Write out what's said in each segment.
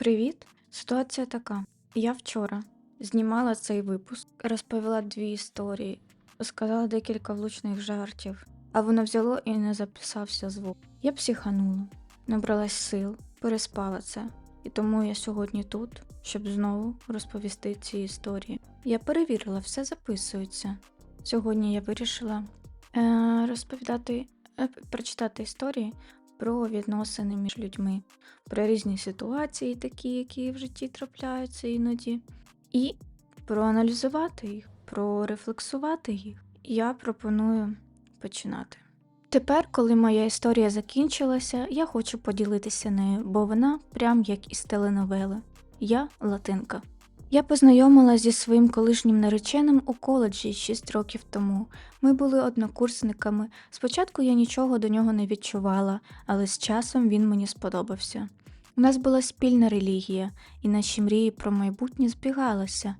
Привіт! Ситуація така. Я вчора знімала цей випуск, розповіла дві історії, сказала декілька влучних жартів, а воно взяло і не записався звук. Я психанула, набралась сил, переспала це. І тому я сьогодні тут, щоб знову розповісти ці історії. Я перевірила, все записується. Сьогодні я вирішила е, розповідати, е, прочитати історії про відносини між людьми, про різні ситуації, такі, які в житті трапляються іноді, і проаналізувати їх, прорефлексувати їх. Я пропоную починати. Тепер, коли моя історія закінчилася, я хочу поділитися нею, бо вона прям як із теленовели. Я латинка. Я познайомилася зі своїм колишнім нареченим у коледжі 6 років тому. Ми були однокурсниками. Спочатку я нічого до нього не відчувала, але з часом він мені сподобався. У нас була спільна релігія, і наші мрії про майбутнє збігалися.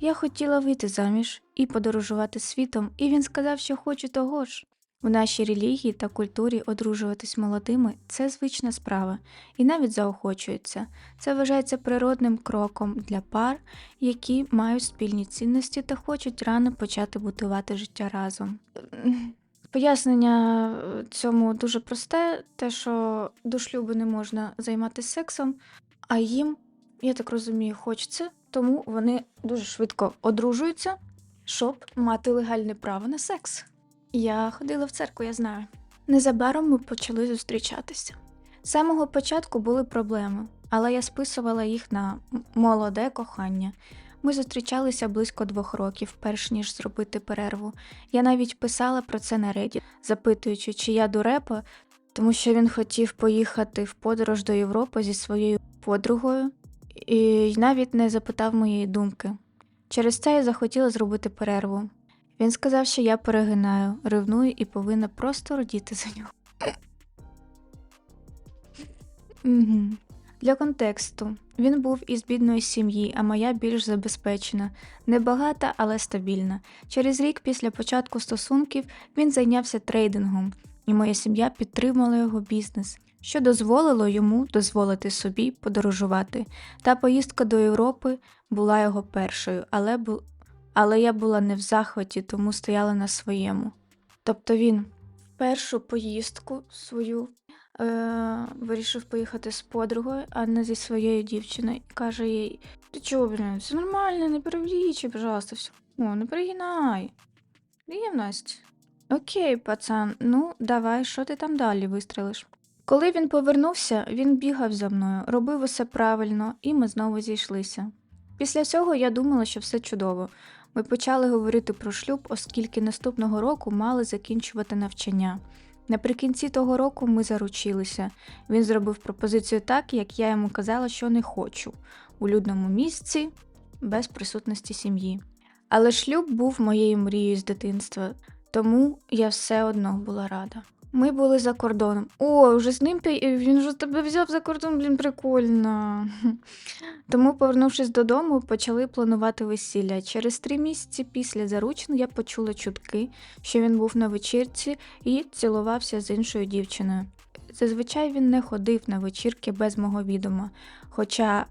Я хотіла вийти заміж і подорожувати світом, і він сказав, що хоче того ж. У нашій релігії та культурі одружуватись молодими це звична справа, і навіть заохочується. Це вважається природним кроком для пар, які мають спільні цінності та хочуть рано почати будувати життя разом. Пояснення цьому дуже просте: те, що до шлюбу не можна займатися сексом, а їм, я так розумію, хочеться, тому вони дуже швидко одружуються, щоб мати легальне право на секс. Я ходила в церкву, я знаю. Незабаром ми почали зустрічатися. З самого початку були проблеми, але я списувала їх на молоде кохання. Ми зустрічалися близько двох років, перш ніж зробити перерву. Я навіть писала про це на Reddit, запитуючи, чи я дурепа, тому що він хотів поїхати в подорож до Європи зі своєю подругою і навіть не запитав моєї думки. Через це я захотіла зробити перерву. Він сказав, що я перегинаю, ревную і повинна просто радіти за нього. Угу. Для контексту він був із бідної сім'ї, а моя більш забезпечена, небагата, але стабільна. Через рік після початку стосунків він зайнявся трейдингом, і моя сім'я підтримала його бізнес, що дозволило йому дозволити собі подорожувати. Та поїздка до Європи була його першою, але. Але я була не в захваті, тому стояла на своєму. Тобто він першу поїздку свою е, вирішив поїхати з подругою, а не зі своєю дівчиною. І каже їй: Ти чого, блін, все нормально, не перевлічуй, пожалуйста, все. О, не перегинай. Рівність. Окей, пацан, ну давай, що ти там далі вистрелиш? Коли він повернувся, він бігав за мною, робив усе правильно, і ми знову зійшлися. Після цього я думала, що все чудово. Ми почали говорити про шлюб, оскільки наступного року мали закінчувати навчання. Наприкінці того року ми заручилися. Він зробив пропозицію так, як я йому казала, що не хочу, у людному місці, без присутності сім'ї. Але шлюб був моєю мрією з дитинства, тому я все одно була рада. Ми були за кордоном. О, вже з ним він вже тебе взяв за кордон, блін, прикольно. Тому, повернувшись додому, почали планувати весілля. Через три місяці після заручин я почула чутки, що він був на вечірці і цілувався з іншою дівчиною. Зазвичай він не ходив на вечірки без мого відома, хоча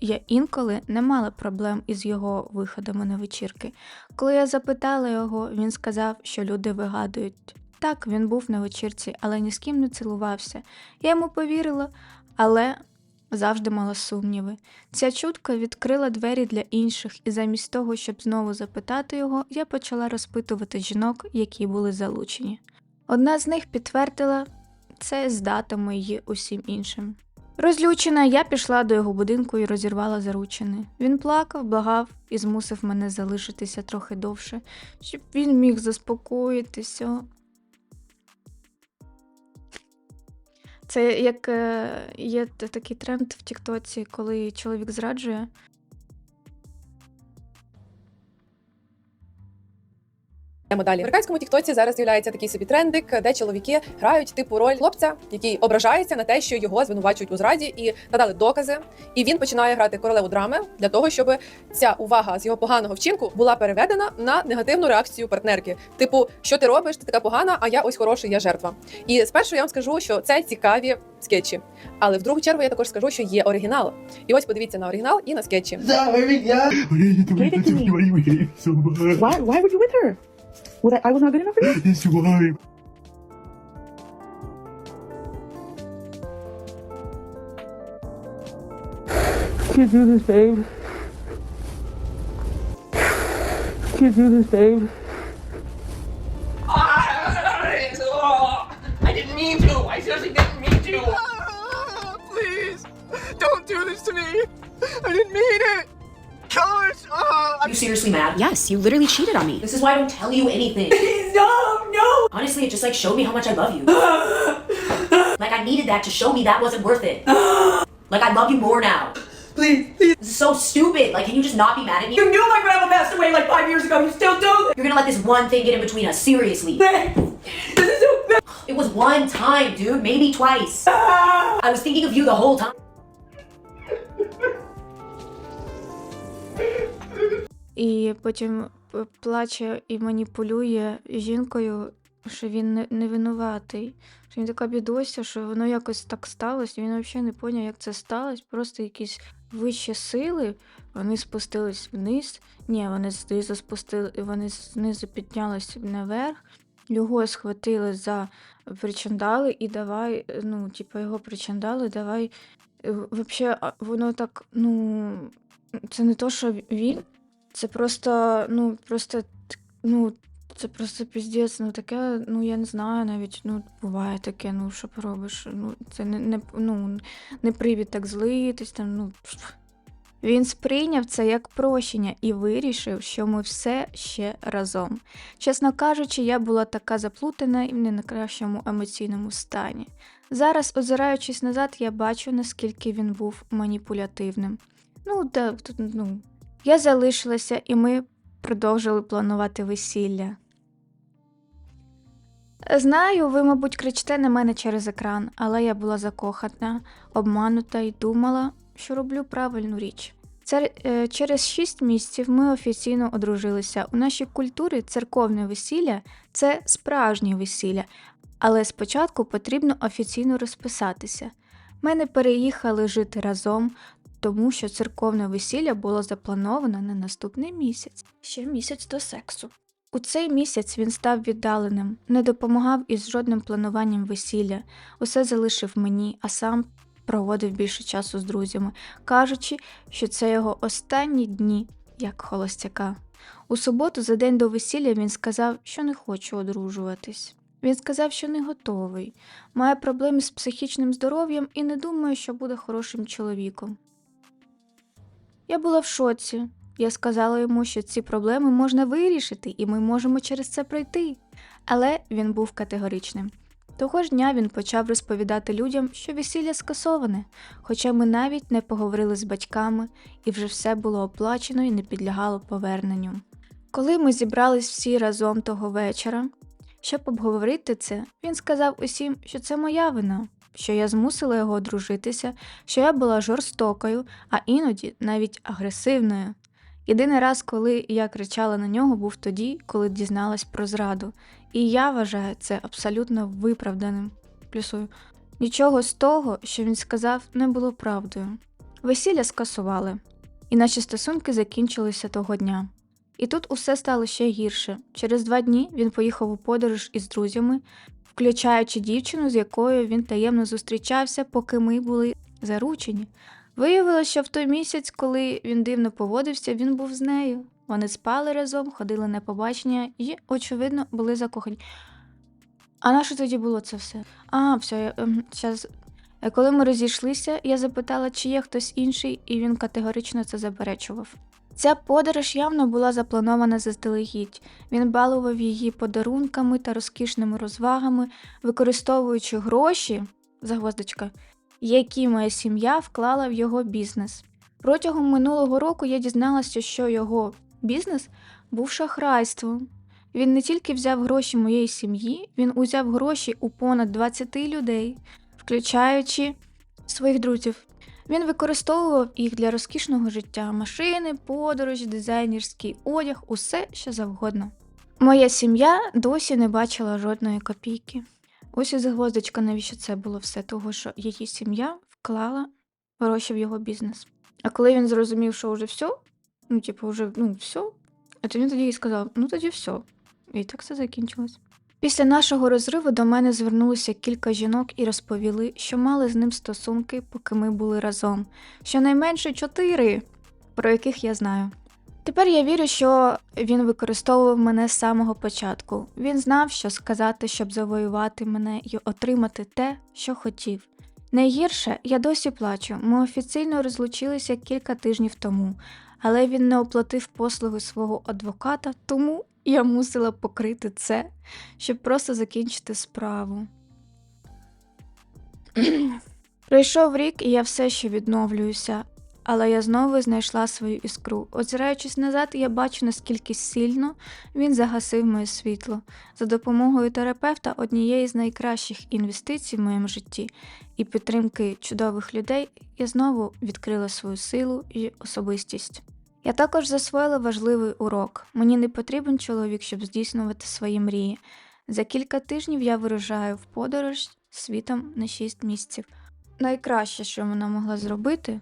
я інколи не мала проблем із його виходами на вечірки. Коли я запитала його, він сказав, що люди вигадують. Так, він був на вечірці, але ні з ким не цілувався. Я йому повірила, але завжди мала сумніви. Ця чутка відкрила двері для інших, і замість того, щоб знову запитати його, я почала розпитувати жінок, які були залучені. Одна з них підтвердила це з датами й усім іншим. Розлючена, я пішла до його будинку і розірвала заручини. Він плакав, благав і змусив мене залишитися трохи довше, щоб він міг заспокоїтися. Це як е, є такий тренд в Тіктоці, коли чоловік зраджує. Далі в американському тіктоці зараз з'являється такий собі трендик, де чоловіки грають типу роль хлопця, який ображається на те, що його звинувачують у зраді, і надали докази. І він починає грати королеву драми для того, щоб ця увага з його поганого вчинку була переведена на негативну реакцію партнерки. Типу, що ти робиш? Ти така погана, а я ось хороший, я жертва. І спершу я вам скажу, що це цікаві скетчі. Але в другу чергу я також скажу, що є оригінал. І ось подивіться на оригінал і на скетчі. Why. Why were you with her? Was I, I was not good enough for you? Yes, you are. Can't do this, babe. Can't do this, babe. I didn't mean to. I seriously didn't mean to. Please, don't do this to me. I didn't mean it. Gosh, uh, Are you seriously mad? Yes, you literally cheated on me. This is why I don't tell you anything. No, no. Honestly, it just like showed me how much I love you. like I needed that to show me that wasn't worth it. like I love you more now. Please, please. This is so stupid. Like, can you just not be mad at me? You knew my grandma passed away like five years ago. You still do this. You're gonna let this one thing get in between us. Seriously. This is so bad. It was one time, dude. Maybe twice. I was thinking of you the whole time. І потім плаче і маніпулює жінкою, що він не, винуватий. Що він така бідося, що воно якось так сталося. Він взагалі не поняв, як це сталося. Просто якісь вищі сили, вони спустились вниз. Ні, вони знизу спустили, вони знизу піднялись наверх. Його схватили за причандали і давай, ну, типу, його причандали, давай. Взагалі, воно так, ну, це не то, що він. Це просто, ну, просто, ну, це просто піздець, ну таке, ну я не знаю навіть, ну, буває таке, ну що поробиш. Ну, це не, не, ну, не привід так злитись, там, ну. Він сприйняв це як прощення і вирішив, що ми все ще разом. Чесно кажучи, я була така заплутана і в не на кращому емоційному стані. Зараз, озираючись назад, я бачу, наскільки він був маніпулятивним. Ну, да, тут, ну, я залишилася, і ми продовжили планувати весілля. Знаю, ви, мабуть, кричите на мене через екран, але я була закохана, обманута і думала, що роблю правильну річ. Це, е, через шість місяців ми офіційно одружилися. У нашій культурі церковне весілля це справжнє весілля, але спочатку потрібно офіційно розписатися. Ми не переїхали жити разом, тому що церковне весілля було заплановано на наступний місяць, ще місяць до сексу. У цей місяць він став віддаленим, не допомагав із жодним плануванням весілля, усе залишив мені, а сам проводив більше часу з друзями, кажучи, що це його останні дні як холостяка. У суботу, за день до весілля, він сказав, що не хоче одружуватись. Він сказав, що не готовий, має проблеми з психічним здоров'ям і не думає, що буде хорошим чоловіком. Я була в шоці. Я сказала йому, що ці проблеми можна вирішити, і ми можемо через це пройти. Але він був категоричним. Того ж дня він почав розповідати людям, що весілля скасоване, хоча ми навіть не поговорили з батьками, і вже все було оплачено і не підлягало поверненню. Коли ми зібрались всі разом того вечора, щоб обговорити це, він сказав усім, що це моя вина, що я змусила його одружитися, що я була жорстокою, а іноді навіть агресивною. Єдиний раз, коли я кричала на нього, був тоді, коли дізналась про зраду, і я вважаю це абсолютно виправданим. Плюсую. Нічого з того, що він сказав, не було правдою. Весілля скасували, і наші стосунки закінчилися того дня. І тут усе стало ще гірше. Через два дні він поїхав у подорож із друзями, включаючи дівчину, з якою він таємно зустрічався, поки ми були заручені. Виявилося, що в той місяць, коли він дивно поводився, він був з нею. Вони спали разом, ходили на побачення і, очевидно, були закохані. А на що тоді було це все? А, все, я, ем, щас. Е, Коли ми розійшлися, я запитала, чи є хтось інший, і він категорично це заперечував. Ця подорож явно була запланована заздалегідь. Він балував її подарунками та розкішними розвагами, використовуючи гроші, загвоздочка, які моя сім'я вклала в його бізнес. Протягом минулого року я дізналася, що його бізнес був шахрайством. Він не тільки взяв гроші моєї сім'ї, він узяв гроші у понад 20 людей, включаючи своїх друзів. Він використовував їх для розкішного життя: машини, подорожі, дизайнерський одяг, усе що завгодно. Моя сім'я досі не бачила жодної копійки. Ось і загвоздочка, навіщо це було все, того що її сім'я вклала гроші в його бізнес. А коли він зрозумів, що вже все, ну, типу, вже ну, все, а то він тоді і сказав: ну тоді все. І так все закінчилось. Після нашого розриву до мене звернулося кілька жінок і розповіли, що мали з ним стосунки, поки ми були разом. Щонайменше чотири, про яких я знаю. Тепер я вірю, що він використовував мене з самого початку. Він знав, що сказати, щоб завоювати мене і отримати те, що хотів. Найгірше, я досі плачу. Ми офіційно розлучилися кілька тижнів тому, але він не оплатив послуги свого адвоката, тому я мусила покрити це, щоб просто закінчити справу. Пройшов рік, і я все ще відновлююся, але я знову знайшла свою іскру. Озираючись назад, я бачу, наскільки сильно він загасив моє світло. За допомогою терапевта однієї з найкращих інвестицій в моєму житті і підтримки чудових людей, я знову відкрила свою силу і особистість. Я також засвоїла важливий урок. Мені не потрібен чоловік, щоб здійснювати свої мрії. За кілька тижнів я виражаю в подорож світом на 6 місяців. Найкраще, що вона могла зробити,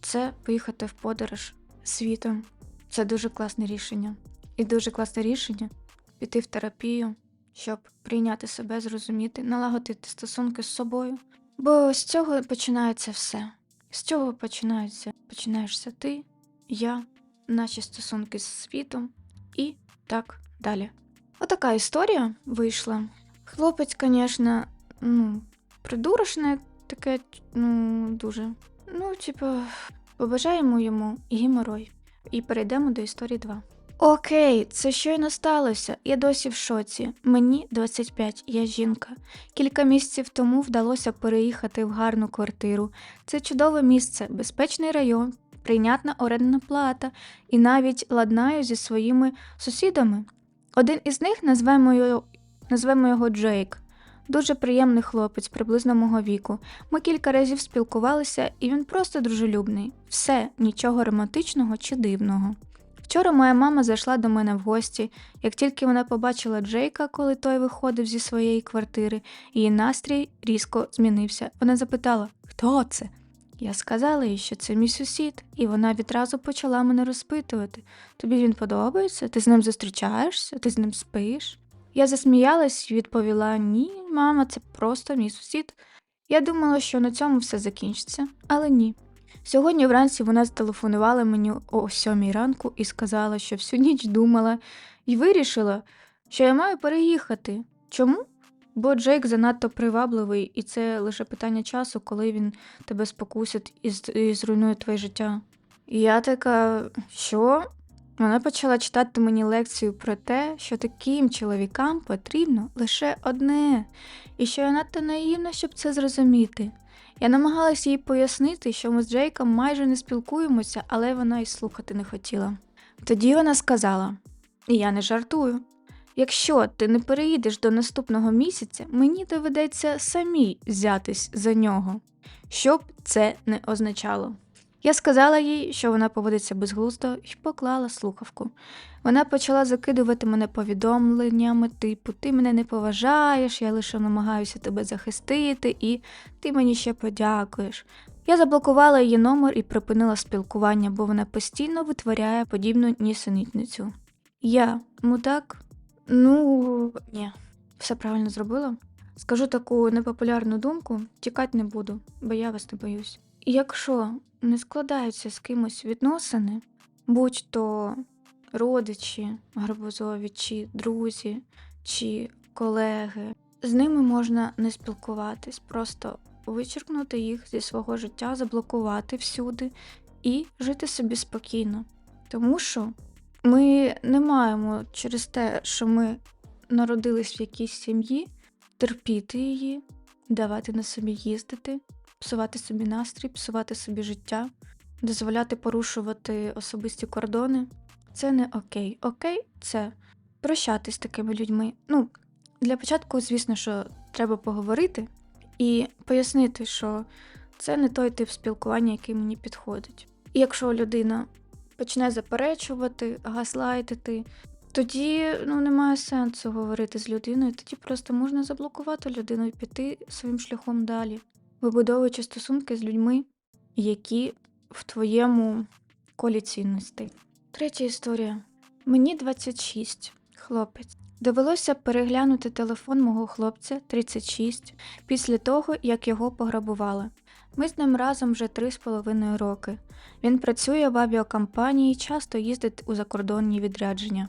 це поїхати в подорож світом. Це дуже класне рішення. І дуже класне рішення піти в терапію, щоб прийняти себе, зрозуміти, налагодити стосунки з собою. Бо з цього починається все. З цього починається. Починаєшся ти, я, наші стосунки з світом і так далі. Отака історія вийшла. Хлопець, звісно, ну, придурочне таке, ну, дуже. Ну, типу, побажаємо йому геморой. І перейдемо до історії 2. Окей, це щойно сталося. Я досі в шоці. Мені 25, я жінка. Кілька місяців тому вдалося переїхати в гарну квартиру. Це чудове місце, безпечний район, прийнятна орендна плата і навіть ладнаю зі своїми сусідами. Один із них назвемо його, назвемо його Джейк. Дуже приємний хлопець, приблизно мого віку. Ми кілька разів спілкувалися, і він просто дружелюбний. Все, нічого романтичного чи дивного. Вчора моя мама зайшла до мене в гості. Як тільки вона побачила Джейка, коли той виходив зі своєї квартири, її настрій різко змінився. Вона запитала, хто це? Я сказала їй, що це мій сусід, і вона відразу почала мене розпитувати. Тобі він подобається? Ти з ним зустрічаєшся? Ти з ним спиш? Я засміялась і відповіла: ні, мама, це просто мій сусід. Я думала, що на цьому все закінчиться, але ні. Сьогодні вранці вона зателефонувала мені о сьомій ранку і сказала, що всю ніч думала і вирішила, що я маю переїхати. Чому? Бо Джейк занадто привабливий, і це лише питання часу, коли він тебе спокусить і, зруйнує твоє життя. І я така, що? Вона почала читати мені лекцію про те, що таким чоловікам потрібно лише одне, і що я надто наївна, щоб це зрозуміти. Я намагалася їй пояснити, що ми з Джейком майже не спілкуємося, але вона й слухати не хотіла. Тоді вона сказала: я не жартую. Якщо ти не переїдеш до наступного місяця, мені доведеться самій взятись за нього, що б це не означало. Я сказала їй, що вона поводиться безглуздо, і поклала слухавку. Вона почала закидувати мене повідомленнями, типу, ти мене не поважаєш, я лише намагаюся тебе захистити, і ти мені ще подякуєш. Я заблокувала її номер і припинила спілкування, бо вона постійно витворяє подібну нісенітницю. Я мудак? Ну, ні, все правильно зробила. Скажу таку непопулярну думку, тікати не буду, бо я вас не боюсь. І Якщо не складаються з кимось відносини, будь-то родичі, гарбузові, чи друзі, чи колеги, з ними можна не спілкуватись, просто вичеркнути їх зі свого життя, заблокувати всюди і жити собі спокійно. Тому що ми не маємо через те, що ми народились в якійсь сім'ї, терпіти її, давати на собі їздити, псувати собі настрій, псувати собі життя, дозволяти порушувати особисті кордони. Це не окей. Окей, це прощатись з такими людьми. Ну, для початку, звісно, що треба поговорити і пояснити, що це не той тип спілкування, який мені підходить. І якщо людина почне заперечувати, гаслайтити, тоді ну, немає сенсу говорити з людиною, тоді просто можна заблокувати людину і піти своїм шляхом далі, вибудовуючи стосунки з людьми, які в твоєму колі цінностей. Третя історія. Мені 26, хлопець. Довелося переглянути телефон мого хлопця 36 після того, як його пограбували. Ми з ним разом вже 3,5 роки. Він працює в авіакомпанії і часто їздить у закордонні відрядження.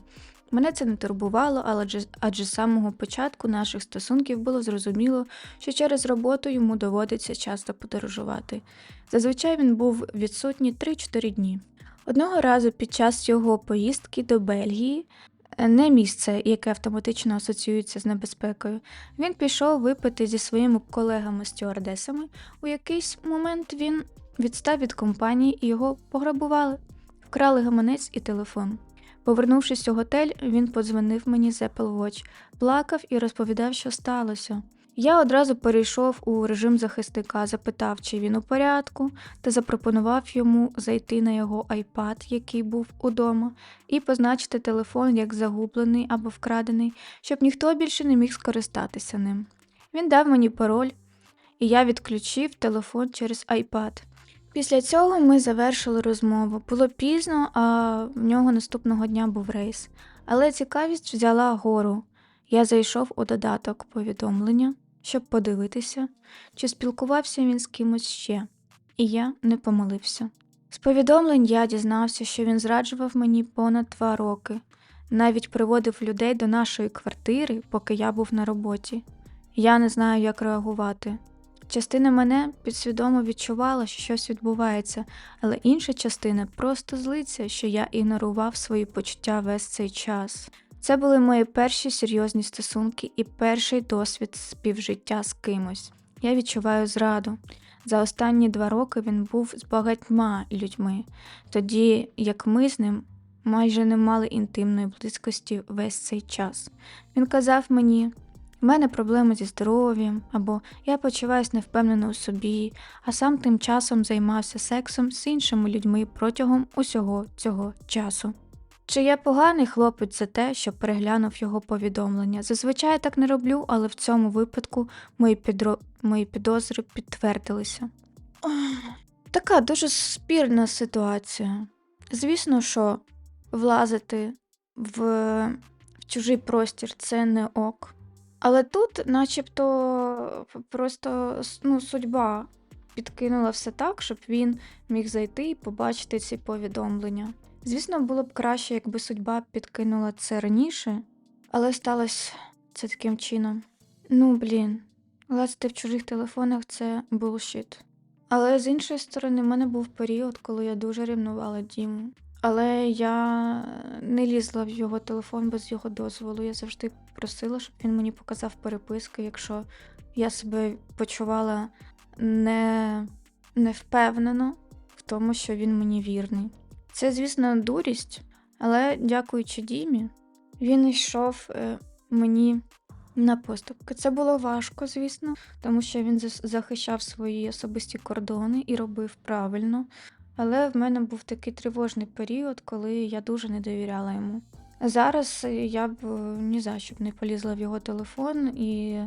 Мене це не турбувало, але дж- адже з самого початку наших стосунків було зрозуміло, що через роботу йому доводиться часто подорожувати. Зазвичай він був відсутній 3-4 дні. Одного разу під час його поїздки до Бельгії, не місце, яке автоматично асоціюється з небезпекою, він пішов випити зі своїми колегами-стюардесами. У якийсь момент він відстав від компанії і його пограбували, вкрали гаманець і телефон. Повернувшись у готель, він подзвонив мені з Apple Watch, плакав і розповідав, що сталося. Я одразу перейшов у режим захисника, запитав, чи він у порядку, та запропонував йому зайти на його iPad, який був удома, і позначити телефон як загублений або вкрадений, щоб ніхто більше не міг скористатися ним. Він дав мені пароль, і я відключив телефон через iPad. Після цього ми завершили розмову. Було пізно, а в нього наступного дня був рейс. Але цікавість взяла гору. Я зайшов у додаток повідомлення, щоб подивитися, чи спілкувався він з кимось ще. І я не помилився. З повідомлень я дізнався, що він зраджував мені понад два роки, навіть приводив людей до нашої квартири, поки я був на роботі. Я не знаю, як реагувати. Частина мене підсвідомо відчувала, що щось відбувається, але інша частина просто злиться, що я ігнорував свої почуття весь цей час. Це були мої перші серйозні стосунки і перший досвід співжиття з кимось. Я відчуваю зраду. За останні два роки він був з багатьма людьми, тоді як ми з ним майже не мали інтимної близькості весь цей час. Він казав мені. У мене проблеми зі здоров'ям, або я почуваюся невпевнено у собі, а сам тим часом займався сексом з іншими людьми протягом усього цього часу. Чи я поганий хлопець за те, що переглянув його повідомлення? Зазвичай я так не роблю, але в цьому випадку мої, підро... мої підозри підтвердилися. Така дуже спірна ситуація. Звісно, що влазити в, в чужий простір це не ок. Але тут, начебто, просто ну, судьба підкинула все так, щоб він міг зайти і побачити ці повідомлення. Звісно, було б краще, якби судьба підкинула це раніше, але сталося це таким чином. Ну, блін, лазити в чужих телефонах це булшіт. Але з іншої сторони, в мене був період, коли я дуже рівнувала Діму. Але я не лізла в його телефон без його дозволу. Я завжди просила, щоб він мені показав переписки, якщо я себе почувала не, невпевнено в тому, що він мені вірний. Це, звісно, дурість, але дякуючи Дімі, він йшов е, мені на поступки. Це було важко, звісно, тому що він захищав свої особисті кордони і робив правильно. Але в мене був такий тривожний період, коли я дуже не довіряла йому. Зараз я б е, ні за що б не полізла в його телефон і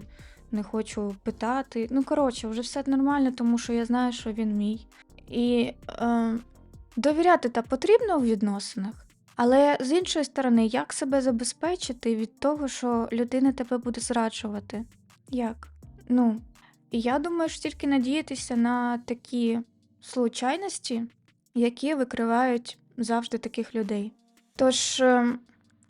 не хочу питати. Ну, коротше, вже все нормально, тому що я знаю, що він мій. І е, довіряти та потрібно у відносинах. Але з іншої сторони, як себе забезпечити від того, що людина тебе буде зраджувати? Як? Ну, я думаю, що тільки надіятися на такі случайності, які викривають завжди таких людей. Тож е,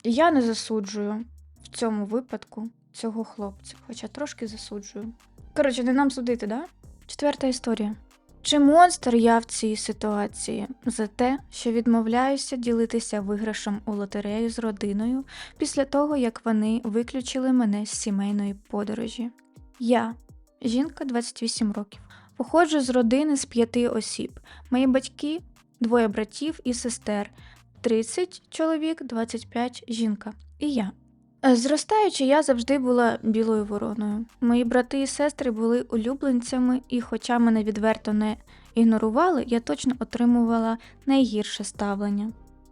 я не засуджую в цьому випадку цього хлопця, хоча трошки засуджую. Коротше, не нам судити, да? Четверта історія. Чи монстр я в цій ситуації за те, що відмовляюся ділитися виграшем у лотерею з родиною після того, як вони виключили мене з сімейної подорожі? Я, жінка 28 років, походжу з родини з п'яти осіб. Мої батьки, двоє братів і сестер, 30 чоловік, 25 жінка. І я. Е, Зростаючи, я завжди була білою вороною. Мої брати і сестри були улюбленцями, і хоча мене відверто не ігнорували, я точно отримувала найгірше ставлення.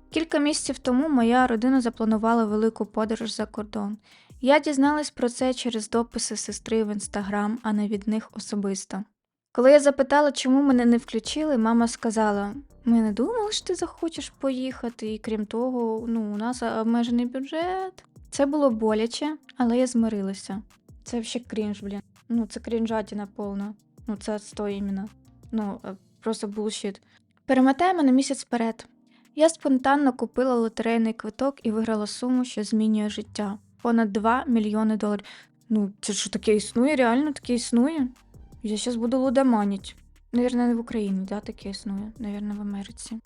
Кілька місяців тому моя родина запланувала велику подорож за кордон. Я дізналась про це через дописи сестри в інстаграм, а не від них особисто. Коли я запитала, чому мене не включили, мама сказала: ми не думали, що ти захочеш поїхати, і крім того, ну, у нас обмежений бюджет. Це було боляче, але я змирилася. Це ще крінж, блін. Ну, це крінжатіна повна. Ну, це отстой іменно. Ну, е, просто булшіт. Перемотаємо на місяць вперед. Я спонтанно купила лотерейний квиток і виграла суму, що змінює життя. Понад 2 мільйони доларів. Ну, це що таке існує? Реально таке існує? Я зараз буду лудоманить. Навірно, не в Україні, да, таке існує. Навірно, в Америці.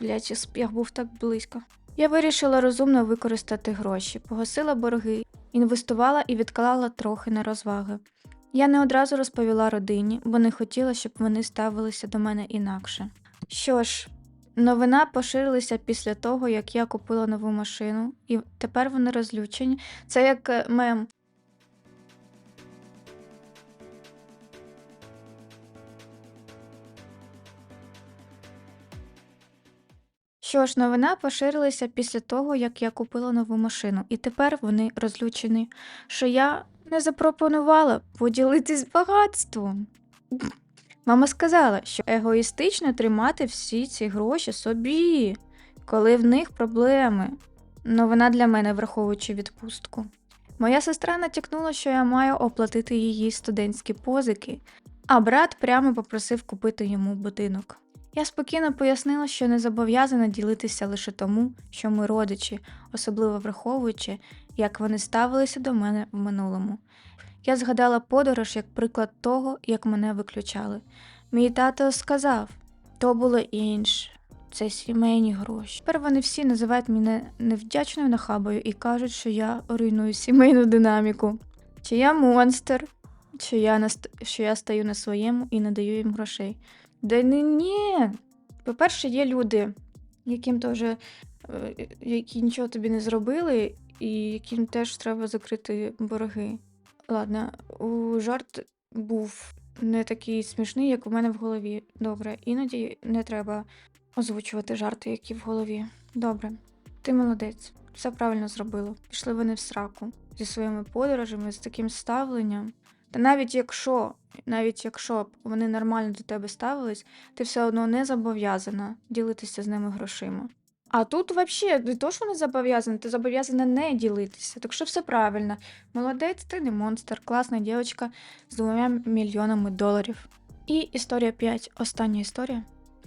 Блять, я сп- я був так близько. Я вирішила розумно використати гроші, погасила борги, інвестувала і відклала трохи на розваги. Я не одразу розповіла родині, бо не хотіла, щоб вони ставилися до мене інакше. Що ж, новина поширилася після того, як я купила нову машину, і тепер вони розлючені. Це як е, мем. Що ж, новина поширилася після того, як я купила нову машину, і тепер вони розлючені, що я не запропонувала поділитись багатством. Мама сказала, що егоїстично тримати всі ці гроші собі, коли в них проблеми. Новина для мене, враховуючи відпустку. Моя сестра натякнула, що я маю оплатити її студентські позики, а брат прямо попросив купити йому будинок. Я спокійно пояснила, що не зобов'язана ділитися лише тому, що ми родичі, особливо враховуючи, як вони ставилися до мене в минулому. Я згадала подорож як приклад того, як мене виключали. Мій тато сказав, то було інше. Це сімейні гроші. Тепер вони всі називають мене невдячною нахабою і кажуть, що я руйную сімейну динаміку. Чи я монстр, чи я, наст... що я стаю на своєму і не даю їм грошей. Да ні, ні. По-перше, є люди, яким теж, е, які нічого тобі не зробили, і яким теж треба закрити борги. Ладно, у жарт був не такий смішний, як у мене в голові. Добре, іноді не треба озвучувати жарти, які в голові. Добре, ти молодець, все правильно зробила. Пішли вони в сраку зі своїми подорожами, з таким ставленням. Та навіть якщо, навіть якщо б вони нормально до тебе ставились, ти все одно не зобов'язана ділитися з ними грошима. А тут взагалі не то, що не зобов'язана, ти зобов'язана не ділитися. Так що все правильно. Молодець, ти не монстр, класна дівчинка з двома мільйонами доларів. І історія 5. Остання історія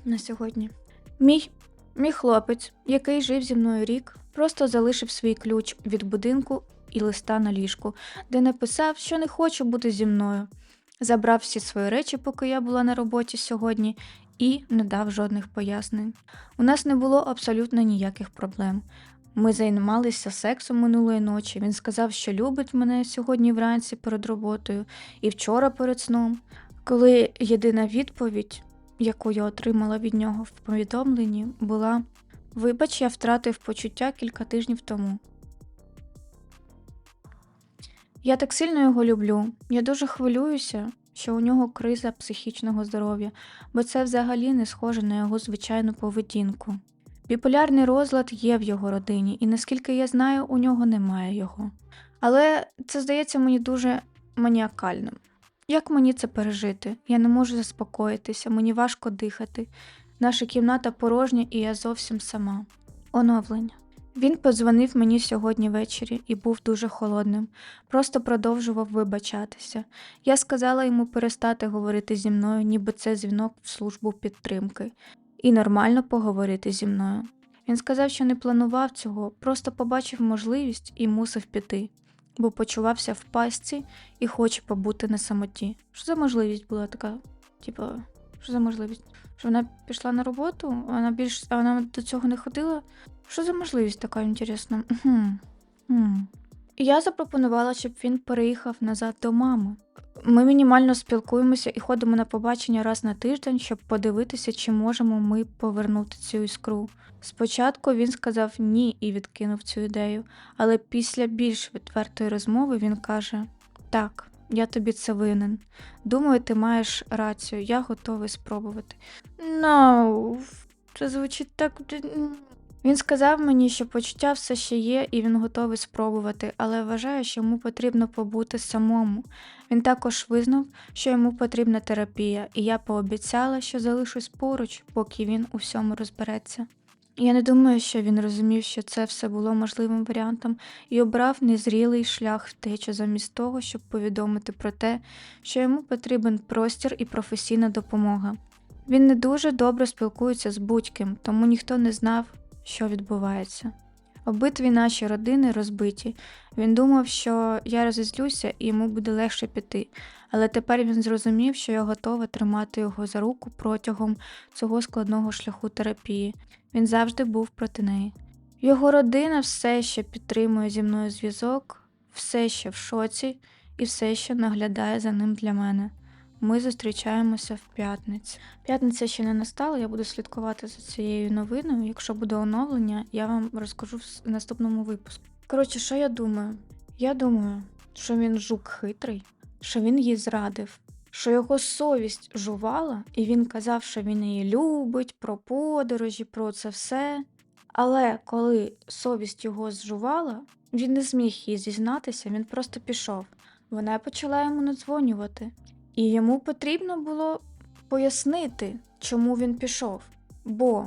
на сьогодні. Мій, мій хлопець, який жив зі мною рік, просто залишив свій ключ від будинку і листа на ліжку, де написав, що не хоче бути зі мною. Забрав всі свої речі, поки я була на роботі сьогодні, і не дав жодних пояснень. У нас не було абсолютно ніяких проблем. Ми займалися сексом минулої ночі. Він сказав, що любить мене сьогодні вранці перед роботою і вчора перед сном. Коли єдина відповідь, яку я отримала від нього в повідомленні, була: Вибач, я втратив почуття кілька тижнів тому. Я так сильно його люблю. Я дуже хвилююся, що у нього криза психічного здоров'я, бо це взагалі не схоже на його звичайну поведінку. Біполярний розлад є в його родині, і наскільки я знаю, у нього немає його. Але це здається мені дуже маніакальним. Як мені це пережити? Я не можу заспокоїтися, мені важко дихати. Наша кімната порожня, і я зовсім сама. Оновлення. Він подзвонив мені сьогодні ввечері і був дуже холодним, просто продовжував вибачатися. Я сказала йому перестати говорити зі мною, ніби це дзвінок в службу підтримки, і нормально поговорити зі мною. Він сказав, що не планував цього, просто побачив можливість і мусив піти, бо почувався в пастці і хоче побути на самоті. Що за можливість була така? Типа, що за можливість? Що вона пішла на роботу, вона більш вона до цього не ходила? Що за можливість така інтересна? Угу. І я запропонувала, щоб він переїхав назад до мами. Ми мінімально спілкуємося і ходимо на побачення раз на тиждень, щоб подивитися, чи можемо ми повернути цю іскру. Спочатку він сказав ні і відкинув цю ідею, але після більш відвертої розмови він каже: Так, я тобі це винен. Думаю, ти маєш рацію, я готовий спробувати. Ну, це звучить так. Він сказав мені, що почуття все ще є, і він готовий спробувати, але вважає, що йому потрібно побути самому. Він також визнав, що йому потрібна терапія, і я пообіцяла, що залишусь поруч, поки він у всьому розбереться. Я не думаю, що він розумів, що це все було можливим варіантом, і обрав незрілий шлях втечі замість того, щоб повідомити про те, що йому потрібен простір і професійна допомога. Він не дуже добре спілкується з будь-ким, тому ніхто не знав, що відбувається. Обидві наші родини розбиті. Він думав, що я розізлюся і йому буде легше піти, але тепер він зрозумів, що я готова тримати його за руку протягом цього складного шляху терапії. Він завжди був проти неї. Його родина все ще підтримує зі мною зв'язок, все ще в шоці і все ще наглядає за ним для мене. Ми зустрічаємося в п'ятницю. П'ятниця ще не настала, я буду слідкувати за цією новиною. Якщо буде оновлення, я вам розкажу в наступному випуску. Коротше, що я думаю? Я думаю, що він жук хитрий, що він її зрадив, що його совість жувала, і він казав, що він її любить, про подорожі, про це все. Але коли совість його зжувала, він не зміг їй зізнатися, він просто пішов. Вона почала йому надзвонювати. І йому потрібно було пояснити, чому він пішов. Бо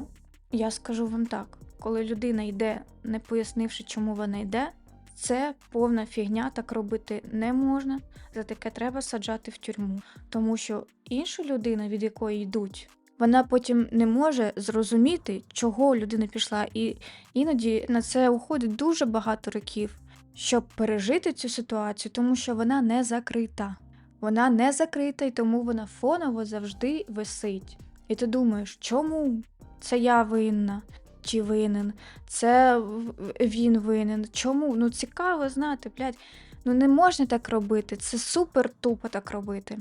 я скажу вам так: коли людина йде, не пояснивши, чому вона йде, це повна фігня, так робити не можна. За таке треба саджати в тюрму. Тому що інша людина, від якої йдуть, вона потім не може зрозуміти, чого людина пішла. І іноді на це уходить дуже багато років, щоб пережити цю ситуацію, тому що вона не закрита. Вона не закрита, і тому вона фоново завжди висить. І ти думаєш, чому це я винна? Чи винен? Це він винен. Чому? Ну цікаво знати, блядь. Ну не можна так робити. Це супер тупо так робити.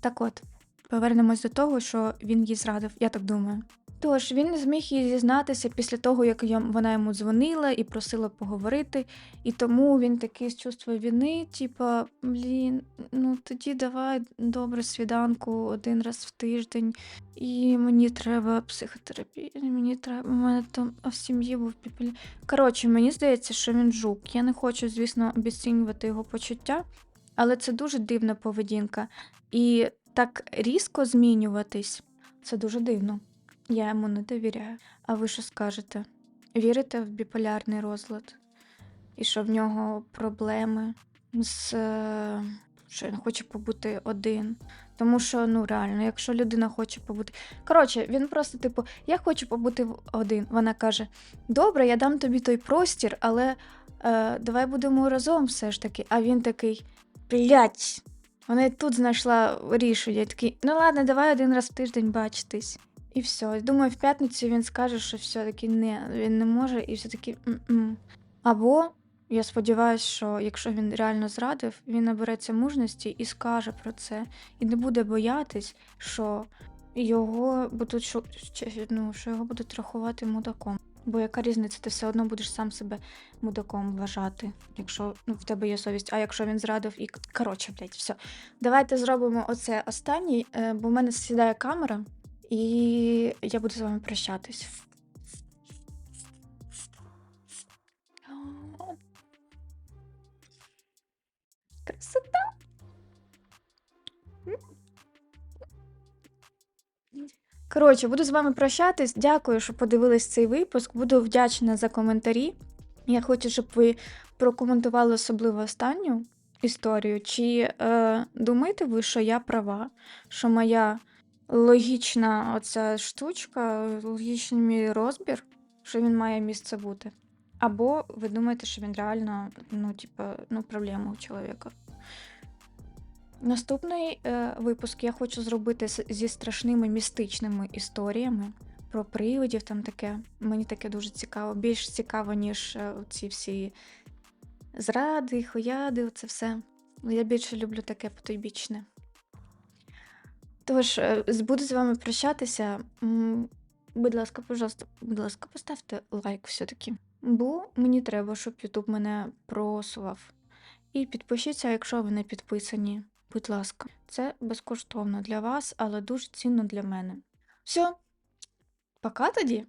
Так от, повернемось до того, що він їй зрадив, я так думаю. Тож він не зміг їй зізнатися після того, як вона йому дзвонила і просила поговорити, і тому він такий з чувства вини, типа, блін, ну тоді давай добре свіданку один раз в тиждень, і мені треба психотерапія, мені треба, у мене там в сім'ї був піпель. Коротше, мені здається, що він жук. Я не хочу, звісно, обіцінювати його почуття, але це дуже дивна поведінка. І так різко змінюватись це дуже дивно. Я йому не довіряю. А ви що скажете? Вірите в біполярний розлад? І що в нього проблеми з що він хоче побути один. Тому що, ну реально, якщо людина хоче побути. Коротше, він просто, типу, я хочу побути один. Вона каже: Добре, я дам тобі той простір, але е, давай будемо разом все ж таки. А він такий, блять, вона і тут знайшла рішення. Я такий, ну ладно, давай один раз в тиждень бачитись. І все. Думаю, в п'ятницю він скаже, що все-таки не, він не може, і все-таки. Або я сподіваюся, що якщо він реально зрадив, він набереться мужності і скаже про це, і не буде боятись, що його будуть ну, що його будуть рахувати мудаком. Бо яка різниця, ти все одно будеш сам себе мудаком вважати, якщо ну, в тебе є совість. А якщо він зрадив і коротше, блядь, все. Давайте зробимо оце останній, е, бо в мене сідає камера, і я буду з вами прощатись. Красота. Коротше, буду з вами прощатись. Дякую, що подивились цей випуск. Буду вдячна за коментарі. Я хочу, щоб ви прокоментували особливо останню історію. Чи е, думаєте ви, що я права, що моя логічна оця штучка, логічний розбір, що він має місце бути? Або ви думаєте, що він реально, ну, типа, ну, проблема у чоловіка? Наступний е, випуск я хочу зробити зі страшними містичними історіями про привидів, там таке. Мені таке дуже цікаво. Більш цікаво, ніж е, ці всі зради, хояди, це все. Я більше люблю таке потойбічне. Тож, е, буду з вами прощатися. Будь ласка, пожалуйста, будь ласка, поставте лайк все-таки. Бо мені треба, щоб Ютуб мене просував. І підпишіться, якщо ви не підписані. Будь ласка, це безкоштовно для вас, але дуже цінно для мене. Все, пока тоді.